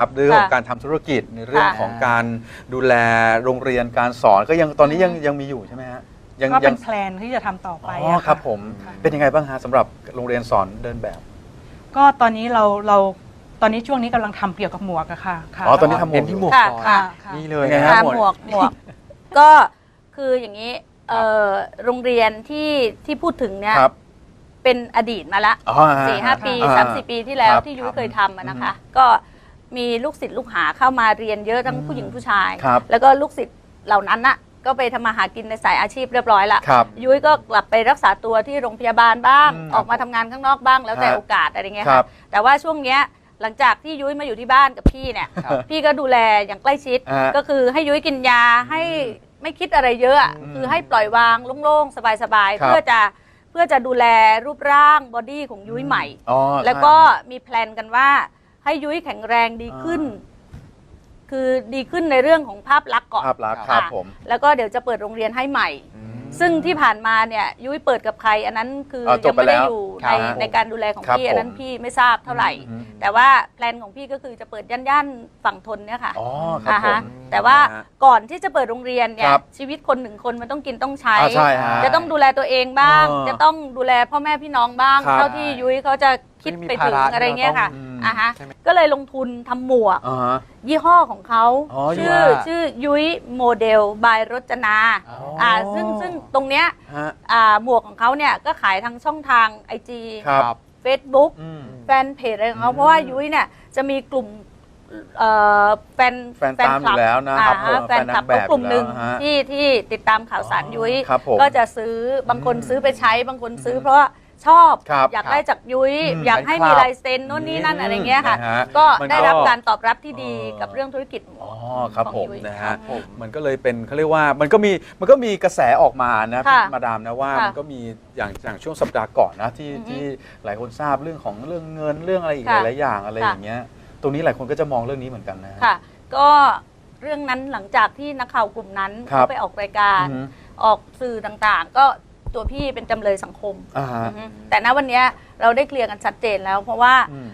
ครับเรื่องของค่ะการทำธุรกิจในเรื่องค่ะ ของการดูแลโรงเรียนการสอนก็ยังตอนนี้ยังยังมีอยู่ใช่ไหมฮะยังก็ยัเป็นแพลนที่จะทำต่อไปอ๋ออะะครับ ผมค่ะ เป็นยังไงบ้างฮะสำหรับโรงเรียนสอนเดินแบบก็ตอนนี้เราเราตอนนี้ช่วงนี้กำลังทำเกี่ยวกับหมวกอะค่ะค่ะอ๋อตอนนี้ทำหมวกเห็นที่หมวกค่ะก่อนค่ะ ค่ะ นี่เลยเป็นไงนะฮะ ค่ะหมวกหมวกหมวกก็คืออย่างนี้เอ่อโรงเรียนที่ที่พูดถึงเนี่ยครับเป็นอดีตมาละอ๋อฮะสี่ห้าปีอ่สามสี่ปีที่แล้วครับที่ยุ้ยครับเคยทำอะนะคะ ก็ มีลูกศิษย์ลูกหาเข้ามาเรียนเยอะทั้งอืมผู้หญิงผู้ชาย ครับ แล้วก็ลูกศิษย์เหล่านั้นน่ะก็ไปทำมาหากินในสายอาชีพเรียบร้อยละครับ ยุ้ยก็กลับไปรักษาตัวที่โรงพยาบาลบ้าง อืมออกมาทำงานข้างนอกบ้างแล้วแต่ฮะ โอกาสอะไรเงี้ยครัค่ะบ แต่ว่าช่วงเนี้ยหลังจากที่ยุ้ยมาอยู่ที่บ้านกับพี่เนี่ย ครับ พี่ก็ดูแลอย่างใกล้ชิดฮะก็คือให้ยุ้ยกินยาให้ไม่คิดอะไรเยอะอะอืมคือให้ปล่อยวางโล่งๆ สบายๆ ครับ เพื่อจะเพื่อจะดูแลรูปร่างบอดี้ของยุ้ยใหม่ อ๋อแล้วก็มีแพลนกันว่า ให้ยุ้ยแข็งแรงดีขึ้นอ่คือดีขึ้นในเรื่องของภาพลักษณ์ก่อนภาพลักษณ์ครับค่ะผม แล้วก็เดี๋ยวจะเปิดโรงเรียนให้ใหม่อืมซึ่งที่ผ่านมาเนี่ยยุ้ยเปิดกับใคร อันนั้นคือเอาจยับงไม่ได้ไปแล้วอยู่ครัในบในการดูแลของครับพี่อันนั้นผมพี่ไม่ทราบเท่าไหร่อืมแต่ว่าแพลนของพี่ก็คือจะเปิดย่านๆฝั่งทนเนี่ยค่ะอ๋อครับอ่าผฮะมแต่ว่านะฮะก่อนที่จะเปิดโรงเรียนเนี่คยรับชีวิตคนหนึ่งคนมันต้องกินต้องใช้อ่าใช่ฮะจะต้องดูแลตัวเองบ้างเออจะต้องดูแลพ่อแม่พี่น้องบ้างครับเท่าที่ยุ้ยเขาจะคิดไม่มีไปถึงภาระอะไรเงี้ยค่ะที่เราต้ องอ่าฮะใช่ไหมก็เลยลงทุนทำหมวก อ่าฮะ ยี่ห้อของเขาอ๋อชื่อยี่ห้อชื่อยุ้ยโมเดลบายรจนาอ๋ออ่าซึ่งซึ่งตรงเนี้ยฮะอ่าหมวกของเขาเนี่ยก็ขายทางช่องทาง IG ครับ Facebook อืม แฟนเพจอะไรของเขาอืมเพราะว่ายุ้ยเนี่ยจะมีกลุ่มเอ่อแฟนแฟนตามอยู่แล้วนะครับอ่าผมแฟนคลับแฟนนางแบบก็กลุ่มหนึ่งอยู่แล้วฮะที่ที่ติดตามข่าวสารยุ้ยครับผมก็จะซื้อบางคนอืมซื้อไปใช้บางคนซื้ออมเพราะว่า ชอบ ครับอยากได้จากยุ้ยอืมอยากให้แฟนคลัมีบลายเซ็นโน่นนี่นั่นอะไรเงี้ยค่ะ นะฮะก็มันได้รับการตอบรับที่ดีเออกับเรื่องธุรกิจหมอ๋วอกครับของผมยุ้ย นะครัฮะบผมมันก็เลยเป็นเขาเรียกว่ามันก็มีมันก็มีกระแสออกมานะค่ะมาดามนะว่าค่ะมันก็มีอย่างอย่างช่วงสัปดาห์ก่อนนะที่อือฮึที่หลายคนทราบเรื่องของเรื่องเงินเรื่องอะไรอีกหค่ะ ลายๆอย่างอะไรค่ะอย่างเงี้ยตรงนี้หลายคนก็จะมองเรื่องนี้เหมือนกันนะฮะ ค่ะ ก็เรื่องนั้นหลังจากที่นักข่าวกลุ่มนั้นครับ เขาไปออกรายการ อือฮึ ออกสื่อต่างๆ ก็ ตัวพี่เป็นจำเลยสังคมอ่าฮะ อือฮึแต่ณวันเนี้ยเราได้เคลียร์กันชัดเจนแล้ว เพราะว่าอืม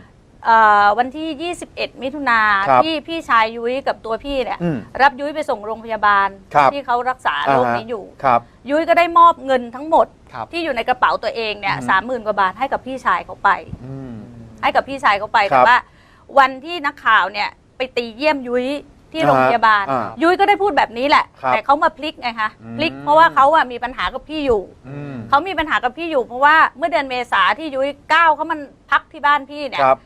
เอ่อวันที่ 21 มิถุนาครับที่พี่ชายยุ้ยกับตัวพี่เนี่ยอืมรับยุ้ยไปส่งโรงพยาบาลครับ ที่เขารักษาโรคนี้อยู่ ครับ ยุ้ยก็ได้มอบเงินทั้งหมดครับ ที่อยู่ในกระเป๋าตัวเองเนี่ยอือฮึสามหมื่นกว่าบาทให้กับพี่ชายเขาไป อืม ให้กับพี่ชายเขาไปครัแต่บว่า วันที่นักข่าวเนี่ยไปตีเยี่ยมยุ้ย ที่โรงพยาบาล อ่ายุ้ยก็ได้พูดแบบนี้แหละ ครับแต่เขามาพลิกไงคะอืม พลิกเพราะว่าเขาอะมีปัญหากับพี่อยู่อืมเขามีปัญหากับพี่อยู่เพราะว่าเมื่อเดือนเมษาที่ยุ้ยก้าวเขามันพักที่บ้านพี่เนี่ยครับ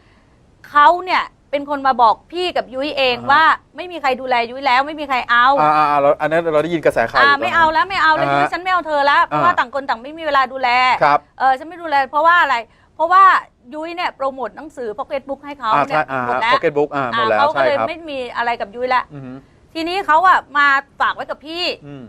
เขาเนี่ยเป็นคนมาบอกพี่กับยุ้ยเองอ่าฮะ ว่า ไม่มีใครดูแลยุ้ยแล้วไม่มีใครเอา อ่าอ่าอ่าเราอันนั้นเราได้ยินกระแสข่าวอ่ายู่ไม่เอาแล้วไม่เอาแล้วอ่าฮะยุ้ยฉันไม่เอาเธอแล้วเพราะว่าอ่า ต่างคนต่างไม่มีเวลาดูแล ครับ เออฉันไม่ดูแลเพราะว่าอะไร เพราะว่า ยุ้ยเนี่ยโปรโมทหนังสือพ็อกเก็ตบุ๊กให้เขาอ่าเนี่ใช่ยอ่าหมดฮะแล้วพ็อกเก็ตบุ๊กอ่าหมดแล้วเขาก็ใช่เลยครับไม่มีอะไรกับยุ้ยแล้วอืมทีนี้เขาอะมาฝากไว้กับพี่ อืม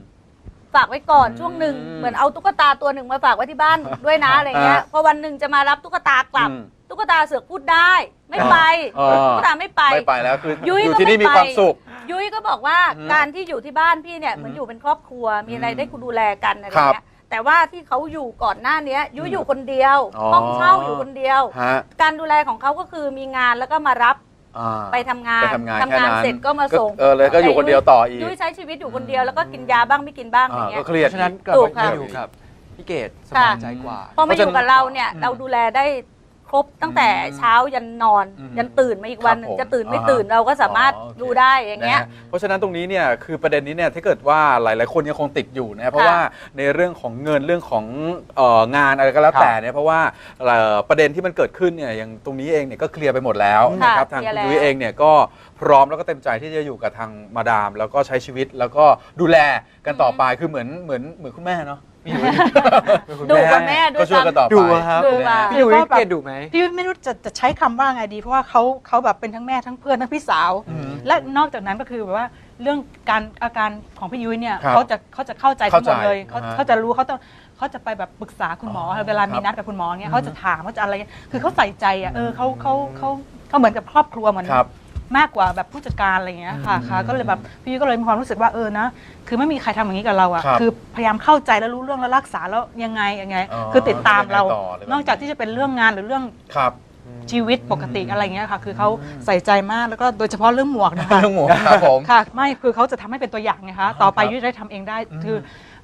ฝากไว้ก่อนอืมช่วงหนึ่งเหมือนเอาตุ๊กตาตัวหนึ่งมาฝากไว้ที่บ้าน ด้วยนะอะไรเงี้ยอ่าพอวันหนึ่งจะมารับตุ๊กตากลับ อืมตุ๊กตาเสือกพูดได้ ไม่ไปอ๋อตุ๊กตาไม่ไป ไม่ไปแล้วคือยุ้ยอยู่ก็ที่นี่ไม่มีไป ความสุข ยุ้ยก็บอกว่าอืมการที่อยู่ที่บ้านพี่เนี่ยเหมือนอืมอยู่เป็นครอบครัวมีอะไรอืมได้คุณดูแลกันอะไรครับ เงี้ย แต่ว่าที่เขาอยู่ก่อนหน้าเนี้ยยุ้ยอืมอยู่คนเดียวอ๋อ ห้องเช่าอยู่คนเดียว ฮะการดูแลของเขาก็คือมีงานแล้วก็มารับอ่าไปทำงานไปทำงานแค่นั้นเสร็จก็มาส่ง เออเลยก็อยู่คนเดียวต่ออีก ยุ้ยใช้ชีวิตอยู่คนเดียวแล้วก็กินยาบ้างไม่กินบ้างอะไรอ่าเงี้ก็ย เครียดเพราะฉะนั้นกลับถูกมาค่ะอยู่กับพี่เกดสค่ะบายใจกว่า พอมาอยู่กับเราเนี่ยอืมเราดูแลได้ ครบตั้งแต่เช้ายันนอน อืมยันตื่นมาอีกวันหนึ่งครับผมจะตื่นไม่อ่าฮะตื่นเราก็สามารถอ๋อโอเค ดูได้อย่างเงี้ย นะฮะเพราะฉะนั้นตรงนี้เนี่ยคือประเด็นนี้เนี่ยถ้าเกิดว่าหลาย ๆ คนยังคงติดอยู่นะเพราะค่ะว่าในเรื่องของเงินเรื่องของเอ่องานอะไรก็แล้วครับแต่เนี่ยเพราะว่าเอ่อประเด็นที่มันเกิดขึ้นเนี่ยอย่างตรงนี้เองเนี่ยก็เคลียร์ไปหมดแล้วค่ะนะครับทางเคลียร์คุณแล้ว ยุ้ยเองเนี่ยก็พร้อมแล้วก็เต็มใจที่จะอยู่กับทางมาดาม แล้วก็ใช้ชีวิตแล้วก็ดูแลกันต่อไปคือเหมือนเหมือนเหมือนคุณแม่เนาะ พี่ยุ้ยดูกับแม่ด้วก็ยช่วยกันต่อไปดูอะครับดูว่าพี่ยุ้ยเกดดุไหม พี่ไม่รู้จะจะใช้คำว่าไงดี เพราะว่าเขาเขาแบบเป็นทั้งแม่ทั้งเพื่อนทั้งพี่สาว อืม และนอกจากนั้นก็คือแบบว่าเรื่องการอาการของพี่ยุ้ยเนี่ยครับเขาจะเขาจะเข้าใจทั้งหมดเลยเข้าเขาใจเขาจะรู้เขาต้องเขาจะไปแบบปรึกษาคุณหมออ๋อเวลามีครับนัดกับคุณหมอเนี่ยอืมเขาจะถามเขาจะอะไรคือเขาใส่ใจอะเออเขาเขาเขาเขาเหมือนกับครอบครัวเหมือนครับ มากกว่าแบบผู้จัดการอะไรอย่างเงี้ยค่ะอืมค่ะ ก็เลยแบบพี่ยุ้ยก็เลยมีความรู้สึกว่าเออนะ คือไม่มีใครทำอย่างนี้กับเราอะครับคือพยายามเข้าใจแล้วรู้เรื่องแล้วรักษาแล้วยังไงยังไง อ๋อคือติดตามเรายังไงต่ออะไรแบบนี้นอกจากที่จะเป็นเรื่องงานหรือเรื่องครับชีวิตปกติอะไรเงี้ยค่ะ คือเขาใส่ใจมากแล้วก็โดยเฉพาะเรื่องหมวกนะคะ เรื่องหมวกครับผม ค่ะไม่คือเขาจะทำให้เป็นตัวอย่างไงคะต่อไปครับยุ้ยได้ทำเองได้อืมคือ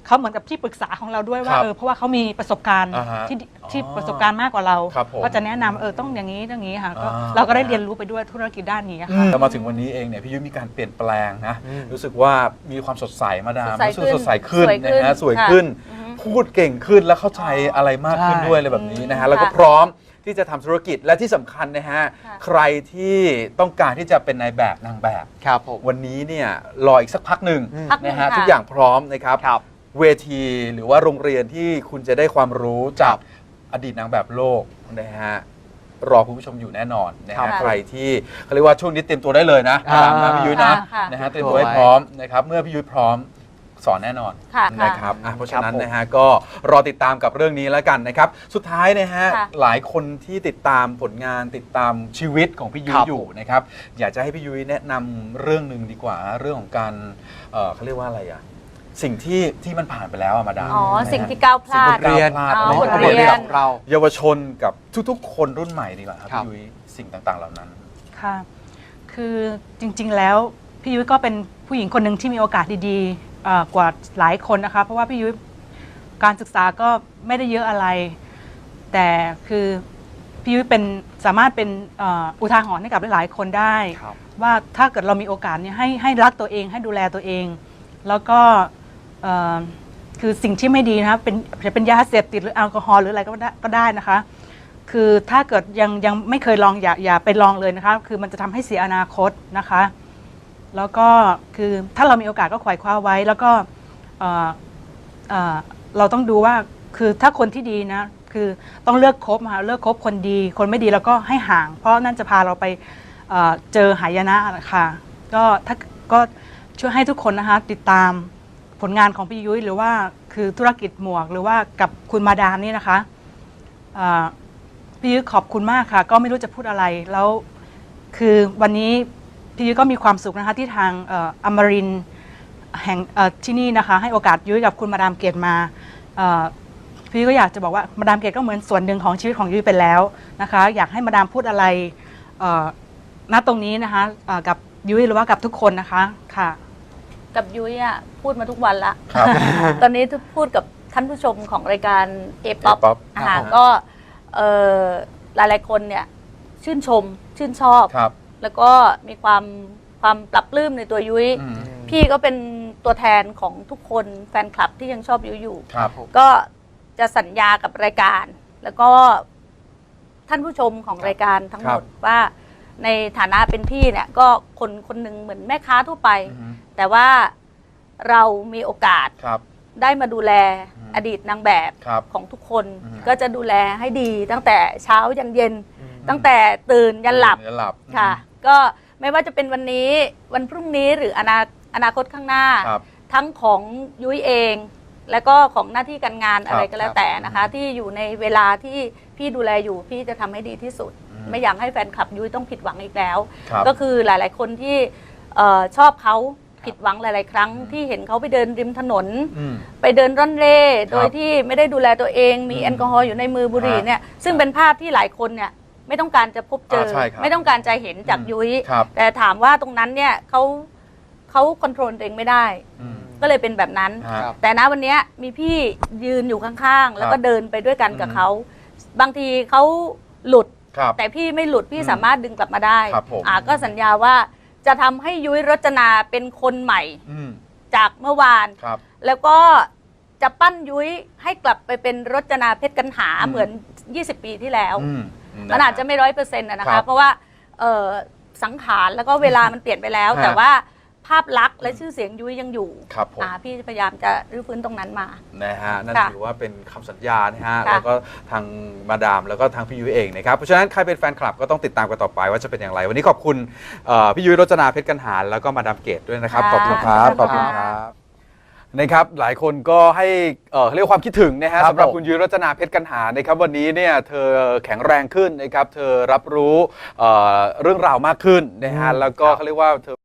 เขาเหมือนกับที่ปรึกษาของเราด้วยว่าครับเออเพราะว่าเขามีประสบการณ์อ่าฮะที่ที่อ๋อประสบการณ์มากกว่าเรา ครับผมก็จะแนะนำเออต้องอย่างนี้อย่างนี้ค่ะก็อ่า เราก็ได้เรียนรู้ไปด้วยธุรกิจด้านนี้ค่ะ แต่มาถึงวันนี้เองเนี่ยพี่ยุ้ยมีการเปลี่ยนแปลงนะ อืม รู้สึกว่ามีความสดใสมาดามสดใสรู้สึกสดใสขึ้นสวยขึ้นะนฮะสวยค่ะขึ้นอือฮึพูดเก่งขึ้นแล้วเข้าใจอะไรมากขึ้นใช่ ด้วยอะไรแบบนี้นะฮะอืมแล้วก็ค่ะพร้อมที่จะทำธุรกิจและที่สำคัญนะฮะ ค่ะ ใครที่ต้องการที่จะเป็นนายแบบนางแบบ ครับผม วันนี้เนี่ยรออีกสักพักหนึ่งอืมพักหนึ่นะงฮะค่ะ ทุกอย่างพร้อมนะครับ ครับ เวทีหรือว่าโรงเรียนที่คุณจะได้ความรู้จากอดีตนางแบบโลกนะฮะรอคุณผู้ชมอยู่แน่นอนนะครัฮะบใครที่เขาเรียกว่าช่วงนี้เตรียมตัวได้เลยนะอ่านะพี่ยุ้ยนะค่ะค่ะ นะฮะเตรียมตัวให้พร้อมนะครับเมื่อพี่ยุ้ยพร้อมสอนแน่นอน ค่ะนะครับอะเพราะฉะนั้นครับผม นะฮะก็รอติดตามกับเรื่องนี้แล้วกันนะครับ สุดท้ายนะฮะค่ะหลายคนที่ติดตามผลงานติดตามชีวิตของพี่ยุ้คยรับ อยู่นะครับ อยากจะให้พี่ยุ้ยแนะนำเรื่องหนึ่งดีกว่า เรื่องของการเอ่อเขาเรียกว่าอะไรอะ สิ่งที่ที่มันผ่านไปแล้วอะมาดามอ๋อนะฮะสิ่งที่ก้าวพลาสิ่ดงที่เรียนก้าวพลาดอ๋อในบทชีเรีวิตยน ของเรา เยาวชนกับทุกๆ คนรุ่นใหม่ดีกว่าครับครับ พี่ยุ้ยสิ่งต่างๆเหล่านั้น ค่ะ คือจริงๆ แล้วพี่ยุ้ยก็เป็นผู้หญิงคนหนึ่งที่มีโอกาสดีๆเอ่อกว่าหลายคนนะคะ เพราะว่าพี่ยุ้ยการศึกษาก็ไม่ได้เยอะอะไร แต่คือพี่ยุ้ยเป็นสามารถเป็นเอ่ออุทาหรณ์ให้กับหลายๆคนได้ ครับ ว่าถ้าเกิดเรามีโอกาสเนี่ยให้ให้รักตัวเองให้ดูแลตัวเอง แล้วก็เอ่อ คือสิ่งที่ไม่ดีนะครับเป็นจะเป็นยาเสพติดหรือแอลกอฮอล์หรืออะไรก็ได้ก็ได้นะคะ คือถ้าเกิดยังยังไม่เคยลองอย่าอย่าไปลองเลยนะคะ คือมันจะทำให้เสียอนาคตนะคะ แล้วก็คือถ้าเรามีโอกาสก็ขวายคว้าไว้ แล้วก็เราต้องดูว่าคือถ้าคนที่ดีนะคือต้องเลือกคบค่ะเลือกคบคนดี คนไม่ดีแล้วก็ให้ห่าง เพราะนั่นจะพาเราไปเอ่อเจอหายนะค่ะ ก็ถ้าก็ช่วยให้ทุกคนนะคะติดตาม ผลงานของพี่ยุ้ยหรือว่าคือธุรกิจหมวก หรือว่ากับคุณมาดามนี่นะคะอ่อพี่ยุ้ยขอบคุณมากค่ะ ก็ไม่รู้จะพูดอะไรแล้วคือวันนี้พี่ยุ้ยก็มีความสุขนะคะที่ทางเอ่ออมรินทร์แห่งเอ่อที่นี่นะคะ ให้โอกาสยุ้ยกับคุณมาดามเกตมาเอ่อพี่ยุ้ยก็อยากจะบอกว่ามาดามเกตก็เหมือนส่วนหนึ่งของชีวิตของยุ้ยไปแล้วนะคะ อยากให้มาดามพูดอะไรเอ่อณตรงนี้นะคะเอ่อกับยุ้ยหรือว่ากับทุกคนนะคะค่ะ กับยุ้ยอะพูดมาทุกวันละ ครับ ตอนนี้ทุกพูดกับท่านผู้ชมของรายการ a p o p A-pop อ่าครับก็เอ่อหลายๆคนเนี่ยชื่นชมชื่นชอบ ครับแล้วก็มีความความปรับปลื้มในตัวยุ้ย อืมพี่ก็เป็นตัวแทนของทุกคนแฟนคลับที่ยังชอบยุ้ยอยู่ ครับ ก็จะสัญญากับรายการ แล้วก็ท่านผู้ชมของรายการทั้งหมดว่า ในฐานะเป็นพี่เนี่ยก็คนคนหนึ่งเหมือนแม่ค้าทั่วไป อืมแต่ว่าเรามีโอกาสครับ ได้มาดูแลอืม อดีตนางแบบครับ ของทุกคน อืมก็จะดูแลให้ดีตั้งแต่เช้ายันเย็น ตั้งแต่ตื่นยันหลับยันหลับค่ะ ก็ไม่ว่าจะเป็นวันนี้วันพรุ่งนี้หรืออนาอนาคตข้างหน้า ครับ ทั้งของยุ้ยเอง แล้วก็ของหน้าที่การงานอะไรครับก็แล้วแต่นะคะที่อยู่ในเวลาที่พี่ดูแลอยู่พี่จะทำให้ดีที่สุดอืม ไม่อยากให้แฟนคลับยุ้ยต้องผิดหวังอีกแล้ว ครับ ก็คือหลาย ๆ คนที่เออชอบเขาผิดหวังหลาย ๆ ครั้ง ที่เห็นเขาไปเดินริมถนน อืม ไปเดินร่อนเร่ครับโดยที่ไม่ได้ดูแลตัวเอง มีอืมแอลกอฮอล์อยู่ในมือบุหรี่ฮะเนี่ยซึ่งเป็นภาพที่หลายคนเนี่ยไม่ต้องการจะพบเจอ อ่าใช่ครับไม่ต้องการจะเห็นจากอืมยุ้ยครับ แต่ถามว่าตรงนั้นเนี่ยเขาเขาคอนโทรลตัวเองไม่ได้ อืมก็เลยเป็นแบบนั้น ฮะ ครับ แต่นะวันเนี้ยมีพี่ยืนอยู่ข้างๆ แล้วก็เดินไปด้วยกันกับอืมเขา บางทีเขาหลุด ครับแต่พี่ไม่หลุดพี่อืมสามารถดึงกลับมาได้ครับผมอ่าก็สัญญาว่าจะทำให้ยุ้ยรจนาเป็นคนใหม่อืมจากเมื่อวาน ครับ แล้วก็จะปั้นยุ้ยให้กลับไปเป็นรจนาเพชรกันหาอืม เหมือน 20 ปีที่แล้ว อืมมันอาจจะไม่ร้อยเปอร์เซ็นต์นะครัคะบเพราะว่าเอ่อสังขารแล้วก็เวลามันเปลี่ยนไปแล้ว ฮะแต่ว่า ภาพลักษณ์และชื่อเสียงยุ้ยยังอยู่ครับผม อ่าพี่พยายามจะรื้อฟื้นตรงนั้นมา นะฮะนั่นค่ะถือว่าเป็นคำสัญญานะฮะค่ะ แล้วก็ทางมาดามแล้วก็ทางพี่ยุ้ยเองนะครับเพราะฉะนั้นใครเป็นแฟนคลับก็ต้องติดตามกันต่อไปว่าจะเป็นอย่างไร วันนี้ขอบคุณเอ่อพี่ยุ้ยรจนาเพชรกันหารแล้วก็มาดามเกตด้วยนะครับค่ะขอบคุณครับขขออบบคุคุณณค่ะครับ นะครับหลายคนก็ให้เอ่อเขาเรียกว่าความคิดถึงนะฮะครับสำหรับผม คุณยุ้ยรจนาเพชรกันหารนะครับวันนี้เนี่ยเธอแข็งแรงขึ้นนะครับเธอรับรู้เอ่อเรื่องราวมากขึ้นนะฮะอืมแล้วก็ครับเขาเรียกว่าเธอ